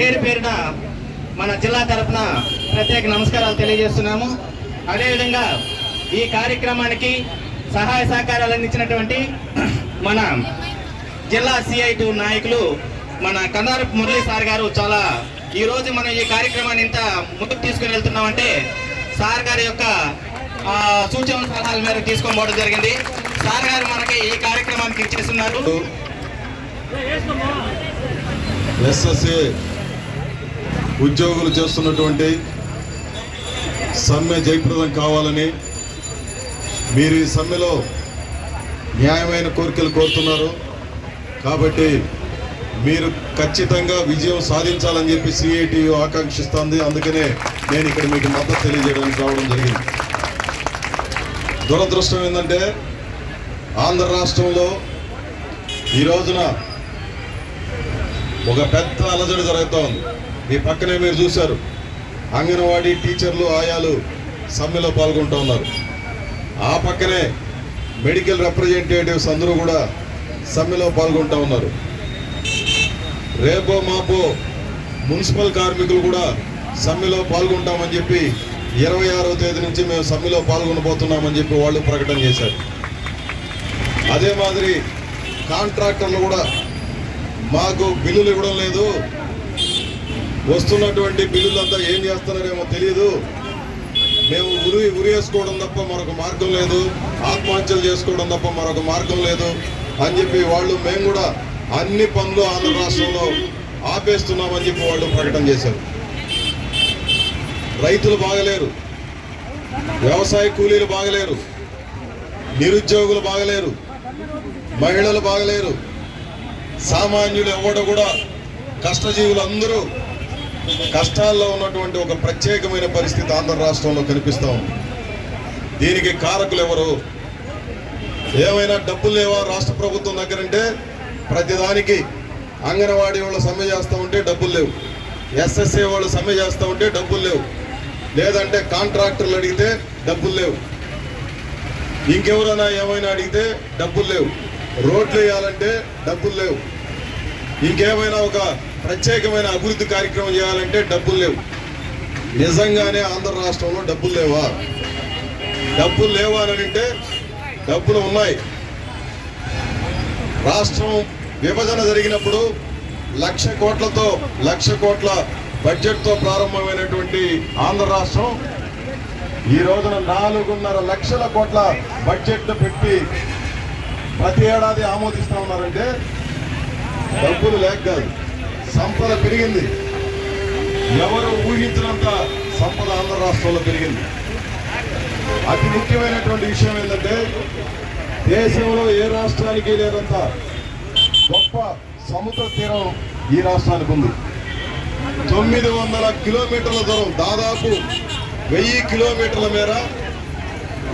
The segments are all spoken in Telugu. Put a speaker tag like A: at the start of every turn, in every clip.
A: పేరు పేరున మన జిల్లా తరఫున ప్రత్యేక నమస్కారాలు తెలియజేస్తున్నాము. అదేవిధంగా ఈ కార్యక్రమానికి సహాయ సహకారాలు అందించినటువంటి మన జిల్లా సిఐటి నాయకులు మన కన్నారపు మురళీ సార్ గారు చాలా ఈరోజు మనం ఈ కార్యక్రమాన్ని ఇంత ముందుకు తీసుకుని వెళ్తున్నామంటే సార్ గారి యొక్క సూచన సలహాల మేరకు తీసుకొని పోవడం జరిగింది. సార్ గారు మనకి ఈ కార్యక్రమానికి ఇచ్చేస్తున్నారు
B: ఎస్ఎస్ఏ ఉద్యోగులు చేస్తున్నటువంటి సమ్మె జయప్రదం కావాలని మీరు ఈ సమ్మెలో న్యాయమైన కోరికలు కోరుతున్నారు. కాబట్టి మీరు ఖచ్చితంగా విజయం సాధించాలని చెప్పి సిఐటి ఆకాంక్షిస్తుంది. అందుకనే నేను ఇక్కడ మీకు మద్దతు తెలియజేయడానికి రావడం జరిగింది. దురదృష్టం ఏంటంటే ఆంధ్ర రాష్ట్రంలో ఈ రోజున ఒక పెద్ద అలజడి జరుగుతూ ఉంది మీ పక్కనే మీరు చూశారు. అంగన్వాడీ టీచర్లు ఆయాలు సమ్మెలో పాల్గొంటూ ఉన్నారు. ఆ పక్కనే మెడికల్ రిప్రజెంటేటివ్స్ అందరూ కూడా సమ్మెలో పాల్గొంటూ ఉన్నారు. రేపో మాపో మున్సిపల్ కార్మికులు కూడా సమ్మెలో పాల్గొంటామని చెప్పి ఇరవై ఆరవ తేదీ నుంచి మేము సమ్మెలో పాల్గొనబోతున్నామని చెప్పి వాళ్ళు ప్రకటన చేశారు. అదే మాదిరి కాంట్రాక్టర్లు కూడా మాకు బిల్లులు ఇవ్వడం లేదు. వస్తున్నటువంటి బిల్లులంతా ఏం చేస్తున్నారేమో తెలియదు మేము ఉరి ఉరేసుకోవడం తప్ప మరొక మార్గం లేదు. ఆత్మహత్యలు చేసుకోవడం తప్ప మరొక మార్గం లేదు. అని చెప్పి వాళ్ళు మేము కూడా అన్ని పనులు ఆంధ్ర రాష్ట్రంలో ఆపేస్తున్నామని చెప్పి వాళ్ళు ప్రకటన చేశారు. రైతులు బాగలేరు. వ్యవసాయ కూలీలు బాగలేరు. నిరుద్యోగులు బాగలేరు. మహిళలు బాగలేరు. సామాన్యులు ఎవడ కూడా కష్టజీవులు అందరూ కష్టాల్లో ఉన్నటువంటి ఒక ప్రత్యేకమైన పరిస్థితి ఆంధ్ర రాష్ట్రంలో కనిపిస్తూ ఉంది. దీనికి కారకులు ఎవరు? ఏమైనా డబ్బులు లేవా రాష్ట్ర ప్రభుత్వం దగ్గరంటే ప్రతిదానికి అంగన్వాడీ వాళ్ళు సమ్మె చేస్తూ ఉంటే డబ్బులు లేవు. ఎస్ఎస్ఏ వాళ్ళు సమ్మె చేస్తూ ఉంటే డబ్బులు లేవు. లేదంటే కాంట్రాక్టర్లు అడిగితే డబ్బులు లేవు. ఇంకెవరైనా ఏమైనా అడిగితే డబ్బులు లేవు. రోడ్లు వేయాలంటే డబ్బులు లేవు. ఇంకేమైనా ఒక ప్రత్యేకమైన అభివృద్ధి కార్యక్రమం చేయాలంటే డబ్బులు లేవు. నిజంగానే ఆంధ్ర రాష్ట్రంలో డబ్బులు లేవా? డబ్బులు లేవా అని అంటే డబ్బులు ఉన్నాయి. రాష్ట్రం విభజన జరిగినప్పుడు లక్ష కోట్లతో లక్ష కోట్ల బడ్జెట్తో ప్రారంభమైనటువంటి ఆంధ్ర రాష్ట్రం ఈ రోజున నాలుగున్నర లక్షల కోట్ల బడ్జెట్ పెట్టి ప్రతి ఏడాది ఆమోదిస్తా ఉన్నారంటే డబ్బులు లేక కాదు. సంపద పెరిగింది. ఎవరు ఊహించినంత సంపద ఆంధ్ర రాష్ట్రంలో పెరిగింది. అతి ముఖ్యమైనటువంటి విషయం ఏంటంటే దేశంలో ఏ రాష్ట్రానికి లేనంత గొప్ప సముద్ర తీరం ఈ రాష్ట్రానికి ఉంది. తొమ్మిది వందల కిలోమీటర్ల దూరం దాదాపు వెయ్యి కిలోమీటర్ల మేర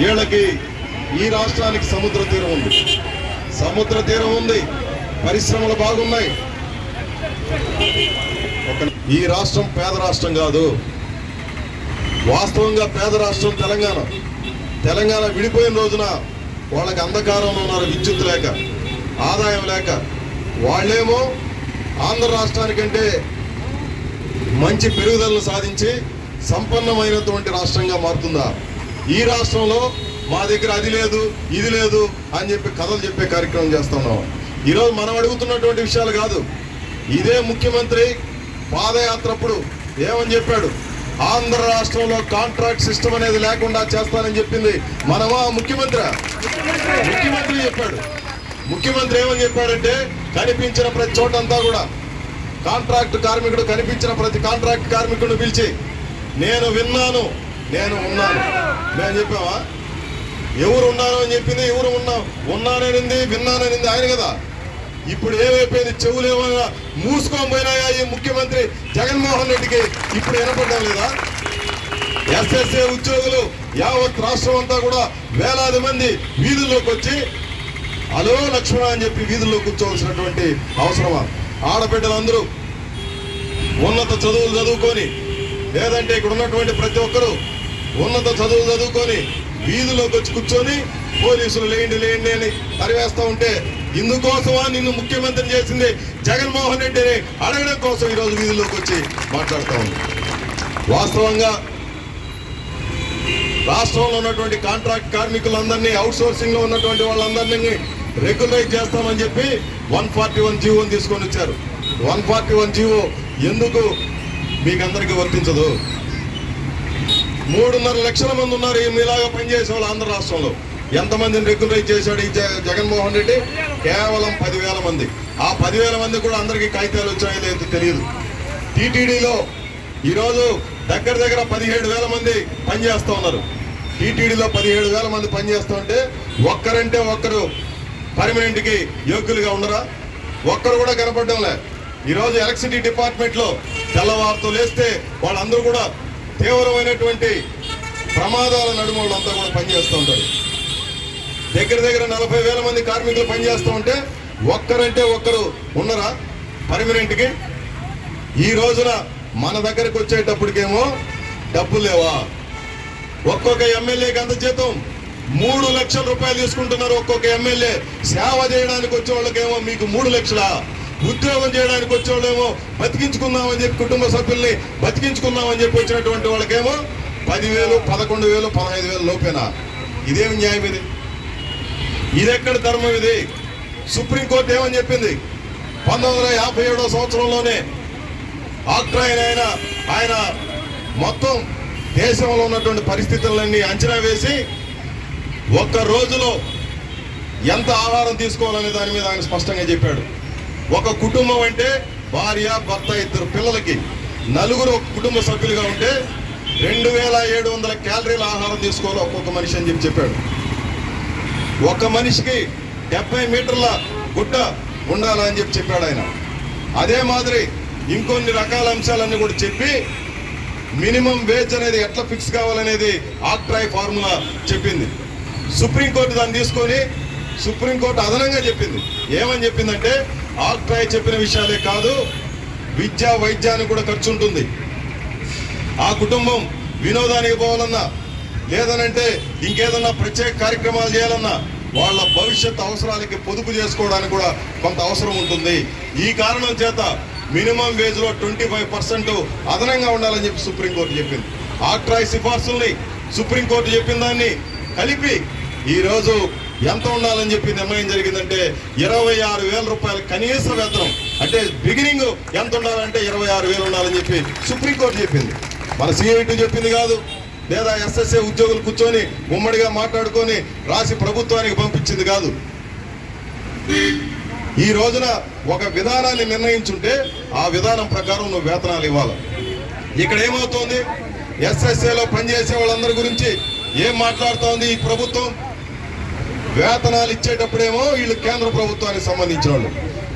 B: వీళ్ళకి ఈ రాష్ట్రానికి సముద్ర తీరం ఉంది. సముద్ర తీరం ఉంది పరిశ్రమలు బాగున్నాయి. ఈ రాష్ట్రం పేద రాష్ట్రం కాదు. వాస్తవంగా పేద రాష్ట్రం తెలంగాణ. తెలంగాణ విడిపోయిన రోజున వాళ్ళకి అంధకారంలో ఉన్నారు విద్యుత్ లేక ఆదాయం లేక. వాళ్ళేమో ఆంధ్ర రాష్ట్రానికంటే మంచి పెరుగుదలను సాధించి సంపన్నమైనటువంటి రాష్ట్రంగా మారుతుందా? ఈ రాష్ట్రంలో మా దగ్గర అది లేదు ఇది లేదు అని చెప్పి కథలు చెప్పే కార్యక్రమం చేస్తున్నాం ఈరోజు మనం అడుగుతున్నటువంటి విషయాలు కాదు. ఇదే ముఖ్యమంత్రి పాదయాత్ర అప్పుడు ఏమని చెప్పాడు? ఆంధ్ర రాష్ట్రంలో కాంట్రాక్ట్ సిస్టమ్ అనేది లేకుండా చేస్తానని చెప్పింది మనమా ముఖ్యమంత్రి? ముఖ్యమంత్రి చెప్పాడు. ముఖ్యమంత్రి ఏమని చెప్పాడంటే కనిపించిన ప్రతి చోటంతా కూడా కాంట్రాక్ట్ కార్మికుడు కనిపించిన ప్రతి కాంట్రాక్ట్ కార్మికుడిని పిలిచి నేను విన్నాను నేను ఉన్నాను. నేను చెప్పావా ఎవరు ఉన్నాను అని చెప్పింది ఎవరు ఉన్నా ఉన్నాననింది విన్నాననింది ఆయన కదా. ఇప్పుడు ఏమైపోయింది చెవులు ఏమైనా మూసుకొని పోయినాయా ఈ ముఖ్యమంత్రి జగన్మోహన్ రెడ్డికి? ఇప్పుడు వినపడడం లేదా? ఎస్ఎస్ఏ ఉద్యోగులు యావత్ రాష్ట్రం అంతా కూడా వేలాది మంది వీధుల్లోకి వచ్చి అలో లక్ష్మణ అని చెప్పి వీధుల్లో కూర్చోవలసినటువంటి అవసరమా? ఆడబిడ్డలందరూ ఉన్నత చదువులు చదువుకొని లేదంటే ఇక్కడ ఉన్నటువంటి ప్రతి ఒక్కరూ ఉన్నత చదువులు చదువుకొని వీధిలోకి వచ్చి కూర్చొని పోలీసులు లేండి లేండి అని తరివేస్తూ ఉంటే ఇందుకోసమా నిన్ను ముఖ్యమంత్రి చేసింది జగన్మోహన్ రెడ్డిని అడగడం కోసం ఈరోజు వీధుల్లోకి వచ్చి మాట్లాడుతూ ఉంది వాస్తవంగా రాష్ట్రంలో ఉన్నటువంటి కాంట్రాక్ట్ కార్మికులందరినీ అవుట్ సోర్సింగ్లో ఉన్నటువంటి వాళ్ళందరినీ రెగ్యులరైజ్ చేస్తామని చెప్పి వన్ ఫార్టీ వన్ జీవోని తీసుకొని వచ్చారు. వన్ ఫార్టీ వన్ జీవో ఎందుకు మీకు అందరికీ వర్తించదు? మూడున్నర లక్షల మంది ఉన్నారు ఈ మీలాగా పనిచేసే వాళ్ళు ఆంధ్ర రాష్ట్రంలో. ఎంతమందిని రెగ్యులరైజ్ చేశాడు ఈ జగ- జగన్మోహన్ రెడ్డి? కేవలం పదివేల మంది. ఆ పదివేల మంది కూడా అందరికీ కాగితాలు వచ్చాయో లేదో తెలియదు. టీటీడీలో ఈరోజు దగ్గర దగ్గర పదిహేడు వేల మంది పనిచేస్తూ ఉన్నారు. టీటీడీలో పదిహేడు వేల మంది పనిచేస్తూ ఉంటే ఒక్కరంటే ఒక్కరు పర్మనెంట్కి యోగ్యులుగా ఉండరా? ఒక్కరు కూడా కనపడడం లే. ఈరోజు ఎలక్ట్రిసిటీ డిపార్ట్మెంట్లో తెల్లవారుతో లేస్తే వాళ్ళందరూ కూడా తీవ్రమైనటువంటి ప్రమాదాల నడుమ వాళ్ళంతా కూడా పనిచేస్తూ ఉంటారు. దగ్గర దగ్గర నలభై వేల మంది కార్మికులు పనిచేస్తూ ఉంటే ఒక్కరంటే ఒక్కరు ఉన్నరా? పర్మనెంట్కి ఈ రోజున మన దగ్గరకు వచ్చేటప్పటికేమో డబ్బులు లేవా? ఒక్కొక్క ఎమ్మెల్యేకి అంత జీతం. మూడు లక్షల రూపాయలు తీసుకుంటున్నారు ఒక్కొక్క ఎమ్మెల్యే. సేవ చేయడానికి వచ్చే వాళ్ళకేమో మీకు మూడు లక్షల? ఉద్యోగం చేయడానికి వచ్చే వాళ్ళేమో బతికించుకుందామని చెప్పి కుటుంబ సభ్యుల్ని బతికించుకుందామని చెప్పి వచ్చినటువంటి వాళ్ళకేమో పదివేలు పదకొండు వేలు పదహైదు వేలు లోపేనా? ఇదేమి న్యాయం ఇది? ఇదెక్కడ ధర్మం ఇది. సుప్రీంకోర్టు ఏమని చెప్పింది? పంతొమ్మిది వందల యాభై సంవత్సరంలోనే ఆక్ట్రాయన్ ఆయన ఆయన మొత్తం దేశంలో ఉన్నటువంటి పరిస్థితులన్నీ అంచనా వేసి ఒక్క రోజులో ఎంత ఆహారం తీసుకోవాలనే దాని మీద ఆయన స్పష్టంగా చెప్పాడు. ఒక కుటుంబం అంటే భార్య భర్త ఇద్దరు పిల్లలకి నలుగురు ఒక కుటుంబ సభ్యులుగా ఉంటే రెండు వేల ఏడు వందల క్యాలరీల ఆహారం తీసుకోవాలి ఒక్కొక్క మనిషి అని చెప్పి చెప్పాడు. ఒక మనిషికి డెబ్బై మీటర్ల గుట్ట ఉండాలని చెప్పి చెప్పాడు ఆయన. అదే మాదిరి ఇంకొన్ని రకాల అంశాలన్నీ కూడా చెప్పి మినిమం వేజ్ అనేది ఎట్లా ఫిక్స్ కావాలనేది ఆక్ట్రాయ్ ఫార్ములా చెప్పింది. సుప్రీంకోర్టు దాన్ని తీసుకొని సుప్రీంకోర్టు అదనంగా చెప్పింది. ఏమని చెప్పిందంటే ఆక్ట్రాయ్ చెప్పిన విషయాలే కాదు విద్య వైద్యానికి కూడా ఖర్చు ఉంటుంది. ఆ కుటుంబం వినోదానికి పోవాలన్నా లేదనంటే ఇంకేదన్నా ప్రత్యేక కార్యక్రమాలు చేయాలన్నా వాళ్ళ భవిష్యత్ అవసరాలకి పొదుపు చేసుకోవడానికి కూడా కొంత అవసరం ఉంటుంది. ఈ కారణం చేత మినిమం వేజ్లో ట్వంటీ ఫైవ్ పర్సెంట్ అదనంగా ఉండాలని చెప్పి సుప్రీంకోర్టు చెప్పింది. ఆక్ట్రాయ్ సిఫార్సుల్ని సుప్రీంకోర్టు చెప్పిన దాన్ని కలిపి ఈరోజు ఎంత ఉండాలని చెప్పి నిర్ణయం జరిగిందంటే ఇరవై ఆరు వేల రూపాయల కనీస వేతనం. అంటే బిగినింగ్ ఎంత ఉండాలంటే ఇరవై ఆరు వేలు ఉండాలని చెప్పి సుప్రీంకోర్టు చెప్పింది. మన సిఐటి చెప్పింది కాదు. లేదా ఎస్ఎస్ఏ ఉద్యోగులు కూర్చొని ఉమ్మడిగా మాట్లాడుకొని రాసి ప్రభుత్వానికి పంపించింది కాదు. ఈ రోజున ఒక విధానాన్ని నిర్ణయించుంటే ఆ విధానం ప్రకారం నువ్వు వేతనాలు ఇవ్వాలి. ఇక్కడ ఏమవుతోంది? ఎస్ఎస్ఏలో పనిచేసే వాళ్ళందరి గురించి ఏం మాట్లాడుతోంది ఈ ప్రభుత్వం? వేతనాలు ఇచ్చేటప్పుడేమో వీళ్ళు కేంద్ర ప్రభుత్వానికి సంబంధించిన వాళ్ళు.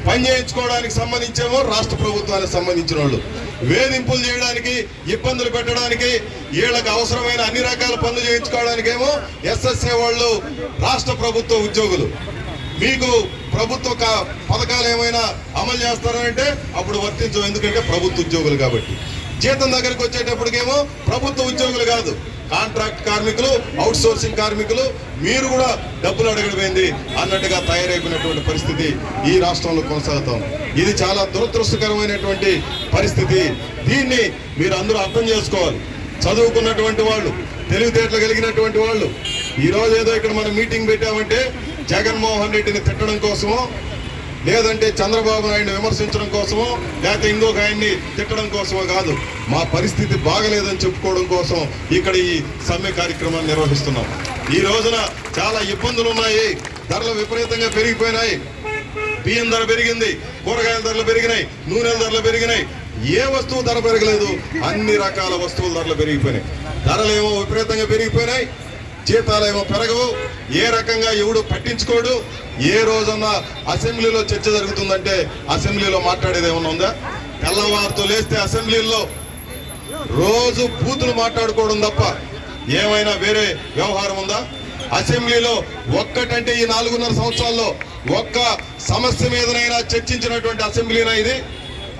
B: పని చేయించుకోవడానికి సంబంధించేమో రాష్ట్ర ప్రభుత్వానికి సంబంధించిన వాళ్ళు. వేధింపులు చేయడానికి ఇబ్బందులు పెట్టడానికి వీళ్ళకి అవసరమైన అన్ని రకాల పనులు చేయించుకోవడానికేమో ఎస్ఎస్ఏ వాళ్ళు రాష్ట్ర ప్రభుత్వ ఉద్యోగులు. మీకు ప్రభుత్వ పథకాలు ఏమైనా అమలు చేస్తారంటే అప్పుడు వర్తించవు. ఎందుకంటే ప్రభుత్వ ఉద్యోగులు కాబట్టి. జీతం దగ్గరికి వచ్చేటప్పటికేమో ప్రభుత్వ ఉద్యోగులు కాదు. కాంట్రాక్ట్ కార్మికులు అవుట్ సోర్సింగ్ కార్మికులు మీరు కూడా డబ్బులు అడగడమైంది అన్నట్టుగా తయారైపోయినటువంటి పరిస్థితి ఈ రాష్ట్రంలో కొనసాగుతాం ఇది చాలా దురదృష్టకరమైనటువంటి పరిస్థితి. దీన్ని మీరు అందరూ అర్థం చేసుకోవాలి. చదువుకున్నటువంటి వాళ్ళు తెలివితేటలు కలిగినటువంటి వాళ్ళు ఈ రోజు ఏదో ఇక్కడ మనం మీటింగ్ పెట్టామంటే జగన్మోహన్ రెడ్డిని తిట్టడం కోసమో లేదంటే చంద్రబాబు నాయుడిని విమర్శించడం కోసమో లేకపోతే ఇంకొక ఆయన్ని తిట్టడం కోసమో కాదు. మా పరిస్థితి బాగలేదని చెప్పుకోవడం కోసం ఇక్కడ ఈ సమ్మె కార్యక్రమాన్ని నిర్వహిస్తున్నాం. ఈ రోజున చాలా ఇబ్బందులు ఉన్నాయి ధరలు విపరీతంగా పెరిగిపోయినాయి. బియ్యం ధర పెరిగింది కూరగాయల ధరలు పెరిగినాయి నూనెల ధరలు పెరిగినాయి. ఏ వస్తువు ధర పెరగలేదు అన్ని రకాల వస్తువుల ధరలు పెరిగిపోయినాయి. ధరలు ఏమో విపరీతంగా పెరిగిపోయినాయి. జీతాలేమో పెరగవు. ఏ రకంగా ఎవడు పట్టించుకోడు ఏ రోజన్నా అసెంబ్లీలో చర్చ జరుగుతుందంటే అసెంబ్లీలో మాట్లాడేది ఏమన్నా ఉందా? తెల్లవారుతో లేస్తే అసెంబ్లీలో రోజు బూతులు మాట్లాడుకోవడం తప్ప ఏమైనా వేరే వ్యవహారం ఉందా? అసెంబ్లీలో ఒక్కటంటే ఈ నాలుగున్నర సంవత్సరాల్లో ఒక్క సమస్య మీదనైనా చర్చించినటువంటి అసెంబ్లీనా ఇది?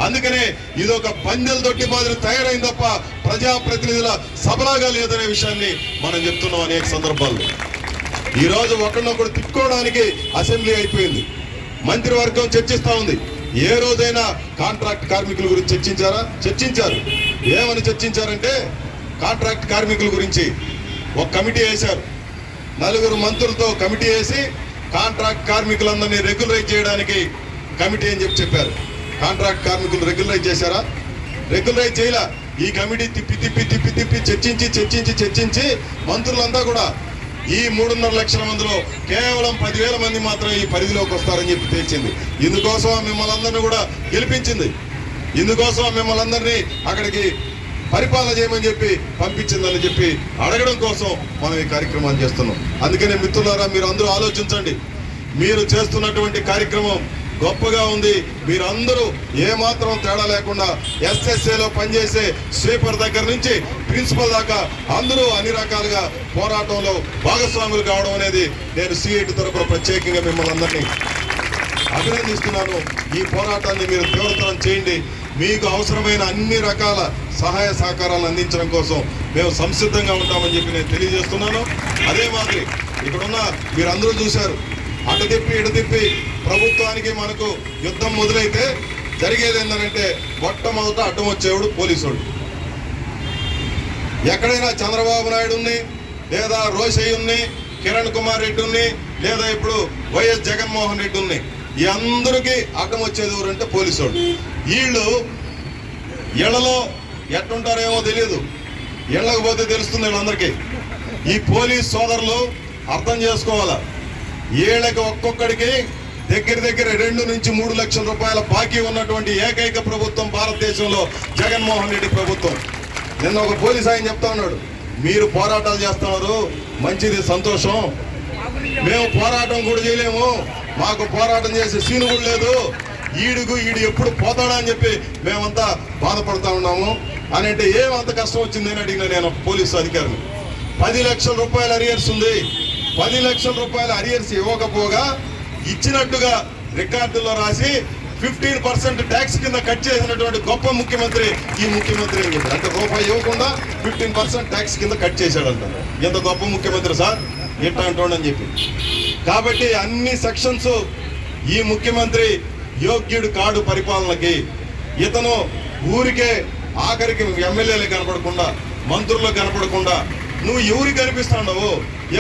B: అందుకనే ఇది ఒక పందెల దొట్టి మాదిరి తయారైంది తప్ప ప్రజాప్రతినిధుల సభలాగా లేదనే విషయాన్ని మనం చెప్తున్నాం అనేక సందర్భాల్లో. ఈరోజు ఒకరినొకరు తిట్టుకోవడానికి అసెంబ్లీ అయిపోయింది. మంత్రివర్గం చర్చిస్తూ ఉంది. ఏ రోజైనా కాంట్రాక్ట్ కార్మికుల గురించి చర్చించారా? చర్చించారు. ఏమని చర్చించారంటే కాంట్రాక్ట్ కార్మికుల గురించి ఒక కమిటీ వేశారు. నలుగురు మంత్రులతో కమిటీ వేసి కాంట్రాక్ట్ కార్మికులందరినీ రెగ్యులరైజ్ చేయడానికి కమిటీ అని చెప్పి చెప్పారు. కాంట్రాక్ట్ కార్మికులు రెగ్యులరైజ్ చేశారా? రెగ్యులరైజ్ చేయలే. ఈ కమిటీ తిప్పి తిప్పి తిప్పి తిప్పి చర్చించి చర్చించి చర్చించి మంత్రులంతా కూడా ఈ మూడున్నర లక్షల మందిలో కేవలం పదివేల మంది మాత్రం ఈ పరిధిలోకి వస్తారని చెప్పి తేల్చింది. ఇందుకోసం మిమ్మల్ని అందరినీ కూడా గెలిపించింది. ఇందుకోసం మిమ్మల్ని అందరినీ అక్కడికి పరిపాలన చేయమని చెప్పి పంపించిందని చెప్పి అడగడం కోసం మనం ఈ కార్యక్రమాన్ని చేస్తున్నాం. అందుకనే మిత్రులారా మీరు అందరూ ఆలోచించండి. మీరు చేస్తున్నటువంటి కార్యక్రమం గొప్పగా ఉంది. మీరందరూ ఏమాత్రం తేడా లేకుండా ఎస్ఎస్ఏలో పనిచేసే స్వీపర్ దగ్గర నుంచి ప్రిన్సిపల్ దాకా అందరూ అన్ని రకాలుగా పోరాటంలో భాగస్వాములు కావడం అనేది నేను సిఐటి తరపున ప్రత్యేకంగా మిమ్మల్ని అందరినీ అభినందిస్తున్నాను. ఈ పోరాటాన్ని మీరు తీవ్రతరం చేయండి. మీకు అవసరమైన అన్ని రకాల సహాయ సహకారాలు అందించడం కోసం మేము సంసిద్ధంగా ఉంటామని చెప్పి నేను తెలియజేస్తున్నాను. అదే మాదిరి ఇక్కడున్న మీరందరూ చూశారు. అటు తిప్పి ఇటు తిప్పి ప్రభుత్వానికి మనకు యుద్ధం మొదలైతే జరిగేది ఏంటంటే మొట్టమొదట అడ్డం వచ్చేవాడు పోలీసుడు. ఎక్కడైనా చంద్రబాబు నాయుడు లేదా రోషయ్యుని కిరణ్ కుమార్ రెడ్డి లేదా ఇప్పుడు వైఎస్ జగన్మోహన్ రెడ్డిని ఈ అందరికీ అడ్డం వచ్చేది ఎవరంటే పోలీసుడు. వీళ్ళు ఇళ్ళలో ఎట్టుంటారేమో తెలియదు ఇళ్ళకి పోతే తెలుస్తుంది వీళ్ళందరికీ. ఈ పోలీస్ సోదరులు అర్థం చేసుకోవాలా? ఏళ్ళకి ఒక్కొక్కడికి దగ్గర దగ్గర రెండు నుంచి మూడు లక్షల రూపాయల బాకీ ఉన్నటువంటి ఏకైక ప్రభుత్వం భారతదేశంలో జగన్మోహన్ రెడ్డి ప్రభుత్వం. నిన్న ఒక పోలీస్ ఆయన చెప్తా ఉన్నాడు మీరు పోరాటాలు చేస్తున్నారు మంచిది సంతోషం. మేము పోరాటం కూడా చేయలేము. మాకు పోరాటం చేసే సీను కూడా లేదు. ఈడుగు ఈడు ఎప్పుడు పోతాడా అని చెప్పి మేమంతా బాధపడతా ఉన్నాము. అని అంటే ఏమంత కష్టం వచ్చిందని అడిగిన నేను పోలీసు అధికారిని. పది లక్షల రూపాయల అరియర్స్ ఉంది. పది లక్షల రూపాయల అరియర్స్ ఇవ్వకపోగా ఇచ్చినట్టుగా రికార్డుల్లో రాసి ఫిఫ్టీన్ పర్సెంట్ ట్యాక్స్ కింద కట్ చేసినటువంటి గొప్ప ముఖ్యమంత్రి ఈ ముఖ్యమంత్రి అని చెప్పారు అంటే రూపాయి ఇవ్వకుండా ఫిఫ్టీన్ పర్సెంట్ ట్యాక్స్ కింద కట్ చేశాడంట. ఎంత గొప్ప ముఖ్యమంత్రి సార్? ఇట్లా అంటోడని చెప్పి. కాబట్టి అన్ని సెక్షన్స్ ఈ ముఖ్యమంత్రి యోగ్యుడు కాడు పరిపాలనకి ఇతను ఊరికే ఆఖరికి ఎమ్మెల్యేలు కనపడకుండా మంత్రులు కనపడకుండా నువ్వు ఎవరికి కనిపిస్తున్నావు?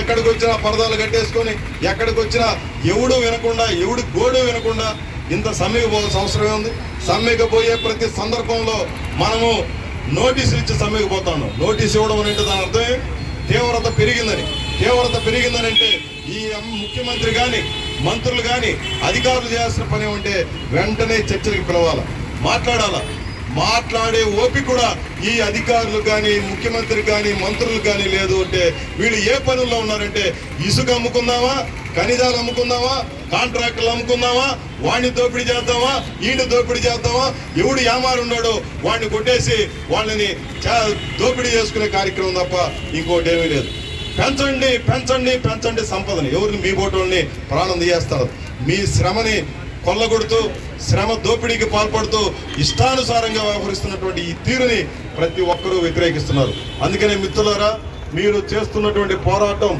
B: ఎక్కడికి వచ్చినా పరదాలు కట్టేసుకొని ఎక్కడికి వచ్చినా ఎవడు వినకుండా ఎవడు గోడు వినకుండా ఇంత సమ్మెకుపోవాల్సిన అవసరమే ఉంది సమ్మెకపోయే ప్రతి సందర్భంలో మనము నోటీసులు ఇచ్చి సమ్మెకుపోతాను నోటీస్ ఇవ్వడం అనేది దాని అర్థం తీవ్రత పెరిగిందని. తీవ్రత పెరిగిందని అంటే ఈ ముఖ్యమంత్రి కానీ మంత్రులు కానీ అధికారులు చేయాల్సిన పని ఉంటే వెంటనే చర్చలకు పిలవాల మాట్లాడాలా? మాట్లాడే ఓపిక కూడా ఈ అధికారులు కానీ ముఖ్యమంత్రి కానీ మంత్రులు కానీ లేదు అంటే వీళ్ళు ఏ పనుల్లో ఉన్నారంటే ఇసుక అమ్ముకుందామా ఖనిజాలు అమ్ముకుందామా కాంట్రాక్టులు అమ్ముకుందామా వాడిని దోపిడీ చేద్దామా ఈయన దోపిడీ చేద్దామా ఎవడు ఏమారున్నాడో వాడిని కొట్టేసి వాళ్ళని చా- దోపిడీ చేసుకునే కార్యక్రమం తప్ప ఇంకోటి ఏమీ లేదు. పెంచండి పెంచండి పెంచండి సంపదని. ఎవరిని మీ బోటోల్ని ప్రాణం తీయేస్తారు. మీ శ్రమని కొల్లగొడుతూ శ్రమ దోపిడీకి పాల్పడుతూ ఇష్టానుసారంగా వ్యవహరిస్తున్నటువంటి ఈ తీరుని ప్రతి ఒక్కరూ వ్యతిరేకిస్తున్నారు. అందుకనే మిత్రులారా మీరు చేస్తున్నటువంటి పోరాటం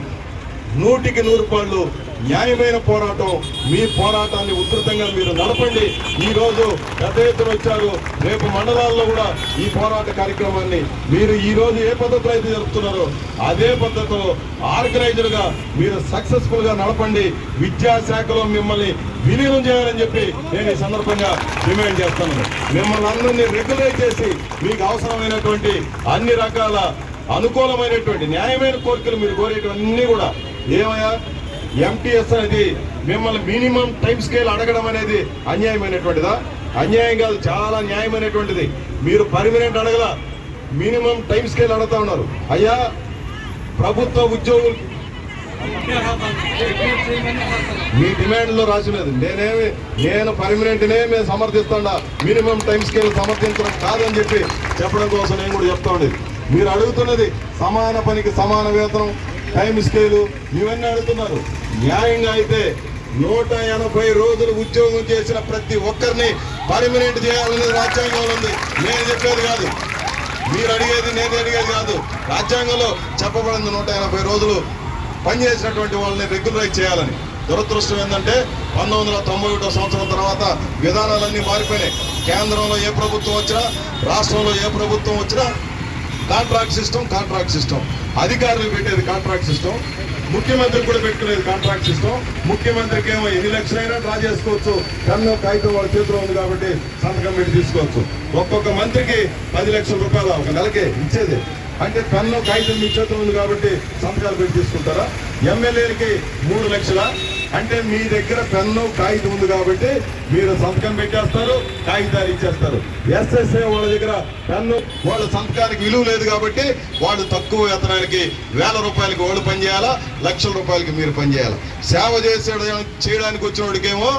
B: నూటికి నూరు పాళ్ళు న్యాయమైన పోరాటం. మీ పోరాటాన్ని ఉధృతంగా మీరు నడపండి. ఈరోజు పెద్ద ఎత్తున వచ్చారు. రేపు మండలాల్లో కూడా ఈ పోరాట కార్యక్రమాన్ని మీరు ఈరోజు ఏ పద్ధతిలో అయితే జరుపుతున్నారో అదే పద్ధతిలో ఆర్గనైజర్గా మీరు సక్సెస్ఫుల్గా నడపండి. విద్యాశాఖలో మిమ్మల్ని విలీనం చేయాలని చెప్పి నేను ఈ సందర్భంగా డిమాండ్ చేస్తాను. మిమ్మల్ని అందరినీ రెగ్యులేట్ చేసి మీకు అవసరమైనటువంటి అన్ని రకాల అనుకూలమైనటువంటి న్యాయమైన కోరికలు మీరు కోరేటివన్నీ కూడా ఏమయ్యా? ఎంటీఎస్ అనేది మిమ్మల్ని మినిమం టైం స్కేల్ అడగడం అనేది అన్యాయమైనటువంటిదా? అన్యాయం కాదు చాలా న్యాయమైనటువంటిది. మీరు పర్మినెంట్ అడగల మినిమం టైం స్కేల్ అడుగుతా ఉన్నారు. అయ్యా ప్రభుత్వ ఉద్యోగులు మీ డిమాండ్లో రాసినది. నేనేమి నేను పర్మనెంట్నే మేము సమర్థిస్తాడా మినిమం టైం స్కేల్ సమర్థించడం కాదని చెప్పి చెప్పడం కోసం నేను కూడా చెప్తా ఉండేది. మీరు అడుగుతున్నది సమాన పనికి సమాన వేతనం టైం స్కేలు ఇవన్నీ అడుగుతున్నారు. న్యాయంగా అయితే నూట ఎనభై రోజులు ఉద్యోగం చేసిన ప్రతి ఒక్కరిని పర్మనెంట్ చేయాలనేది రాజ్యాంగంలో ఉంది. నేను చెప్పేది కాదు. మీరు అడిగేది నేను అడిగేది కాదు. రాజ్యాంగంలో చెప్పబడింది నూట ఎనభై రోజులు పనిచేసినటువంటి వాళ్ళని రెగ్యులరైజ్ చేయాలని. దురదృష్టం ఏంటంటే పంతొమ్మిది వందల తొంభై ఒకటో సంవత్సరం తర్వాత విధానాలన్నీ మారిపోయినాయి. కేంద్రంలో ఏ ప్రభుత్వం వచ్చినా రాష్ట్రంలో ఏ ప్రభుత్వం వచ్చినా కాంట్రాక్ట్ సిస్టమ్ కాంట్రాక్ట్ సిస్టమ్. అధికారులు పెట్టేది కాంట్రాక్ట్ సిస్టమ్. ముఖ్యమంత్రి కూడా పెట్టుకునేది కాంట్రాక్ట్ సిస్టమ్. ముఖ్యమంత్రికి ఏమో ఎన్ని లక్షలైనా డ్రా చేసుకోవచ్చు. కన్ను కాగితం వాళ్ళ చేతిలో ఉంది కాబట్టి సంతకం పెట్టి తీసుకోవచ్చు. ఒక్కొక్క మంత్రికి పది లక్షల రూపాయలు ఒక నెలకే ఇచ్చేది. అంటే కన్ను కాగితం మీ చేతిలో ఉంది కాబట్టి సంతకాలు పెట్టి తీసుకుంటారా? ఎమ్మెల్యేలకి మూడు లక్షల? అంటే మీ దగ్గర పెన్ను కాగితం ఉంది కాబట్టి మీరు సంతకం పెట్టేస్తారు కాగితాలు ఇచ్చేస్తారు. ఎస్ఎస్ఏ వాళ్ళ దగ్గర పెన్ను వాళ్ళ సంతకానికి విలువ లేదు కాబట్టి వాళ్ళు తక్కువ వేతనానికి వేల రూపాయలకి వాళ్ళు పనిచేయాలా లక్షల రూపాయలకి మీరు పనిచేయాలి సేవ చేసే చేయడానికి వచ్చిన వాడికేమో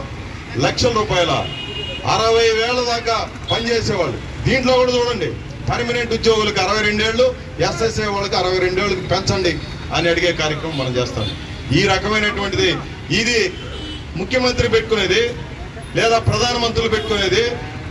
B: లక్షల రూపాయల. అరవై వేల దాకా పనిచేసేవాళ్ళు దీంట్లో కూడా చూడండి పర్మనెంట్ ఉద్యోగులకు అరవై రెండేళ్ళు ఎస్ఎస్ఏ వాళ్ళకి అరవై రెండేళ్ళకి పెంచండి అని అడిగే కార్యక్రమం మనం చేస్తాం. ఈ రకమైనటువంటిది ఇది ముఖ్యమంత్రి పెట్టుకునేది లేదా ప్రధానమంత్రులు పెట్టుకునేది.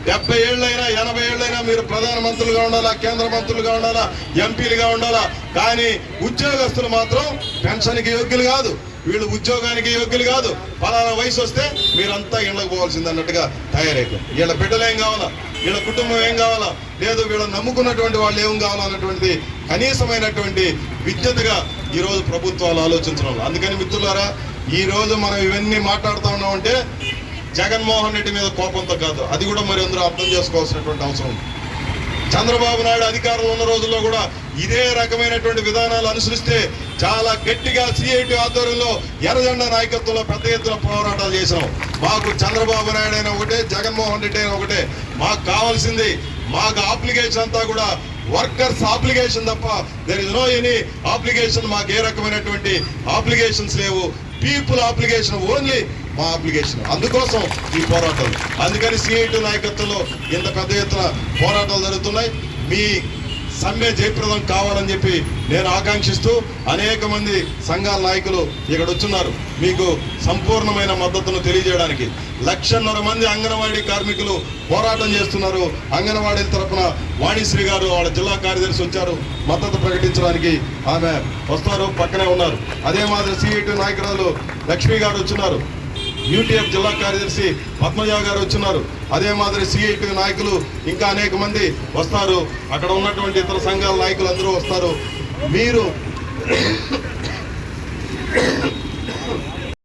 B: డెబ్బై ఏళ్ళైనా ఎనభై ఏళ్ళైనా మీరు ప్రధానమంత్రులుగా ఉండాలా కేంద్ర మంత్రులుగా ఉండాలా ఎంపీలుగా ఉండాలా? కానీ ఉద్యోగస్తులు మాత్రం పెన్షన్కి యోగ్యులు కాదు. వీళ్ళు ఉద్యోగానికి యోగ్యులు కాదు. పలానా వయసు వస్తే మీరంతా ఇళ్ళకు పోవాల్సింది అన్నట్టుగా తయారైపోయింది వీళ్ళ బిడ్డలు ఏం కావాలా? వీళ్ళ కుటుంబం ఏం కావాలా? లేదు వీళ్ళని నమ్ముకున్నటువంటి వాళ్ళు ఏం కావాలా అన్నటువంటిది కనీసమైనటువంటి విద్యతగా ఈరోజు ప్రభుత్వాలు ఆలోచించడం అందుకని మిత్రులారా ఈ రోజు మనం ఇవన్నీ మాట్లాడుతూ ఉన్నామంటే జగన్మోహన్ రెడ్డి మీద కోపంతో కాదు. అది కూడా మరి అందరూ అర్థం చేసుకోవాల్సినటువంటి అవసరం ఉంది. చంద్రబాబు నాయుడు అధికారంలో ఉన్న రోజుల్లో కూడా ఇదే రకమైనటువంటి విధానాలు అనుసరిస్తే చాలా గట్టిగా సిఐటి ఆధ్వర్యంలో ఎర్రజెండా నాయకత్వంలో పెద్ద ఎత్తున పోరాటాలు చేసాం మాకు చంద్రబాబు నాయుడు అయినా ఒకటే జగన్మోహన్ రెడ్డి అయినా ఒకటే. మాకు కావాల్సింది మాకు అప్లికేషన్ అంతా కూడా వర్కర్స్ అప్లికేషన్ తప్ప there is no any application మాకు ఏ రకమైనటువంటి అప్లికేషన్స్ లేవు. పీపుల్ అప్లికేషన్ ఓన్లీ మా అప్లికేషన్. అందుకోసం ఈ పోరాటాలు అందుకని సిఐటి నాయకత్వంలో ఇంత పెద్ద ఎత్తున పోరాటాలు జరుగుతున్నాయి. మీ సమ్మె జయప్రదం కావాలని చెప్పి నేను ఆకాంక్షిస్తూ అనేక మంది సంఘాల నాయకులు ఇక్కడ వచ్చున్నారు. మీకు సంపూర్ణమైన మద్దతును తెలియజేయడానికి లక్షన్నర మంది అంగన్వాడీ కార్మికులు పోరాటం చేస్తున్నారు. అంగన్వాడీల తరఫున వాణిశ్రీ గారు వాళ్ళ జిల్లా కార్యదర్శి వచ్చారు. మద్దతు ప్రకటించడానికి ఆమె వస్తారు పక్కనే ఉన్నారు. అదే మాదిరి సిఐటి నాయకురాలు లక్ష్మి గారు వచ్చున్నారు. యూటీఎఫ్ జిల్లా కార్యదర్శి పద్మజ గారు వచ్చున్నారు. అదే మాదిరి సిఐటి నాయకులు ఇంకా అనేక మంది వస్తారు. అక్కడ ఉన్నటువంటి ఇతర సంఘాల నాయకులు అందరూ వస్తారు. మీరు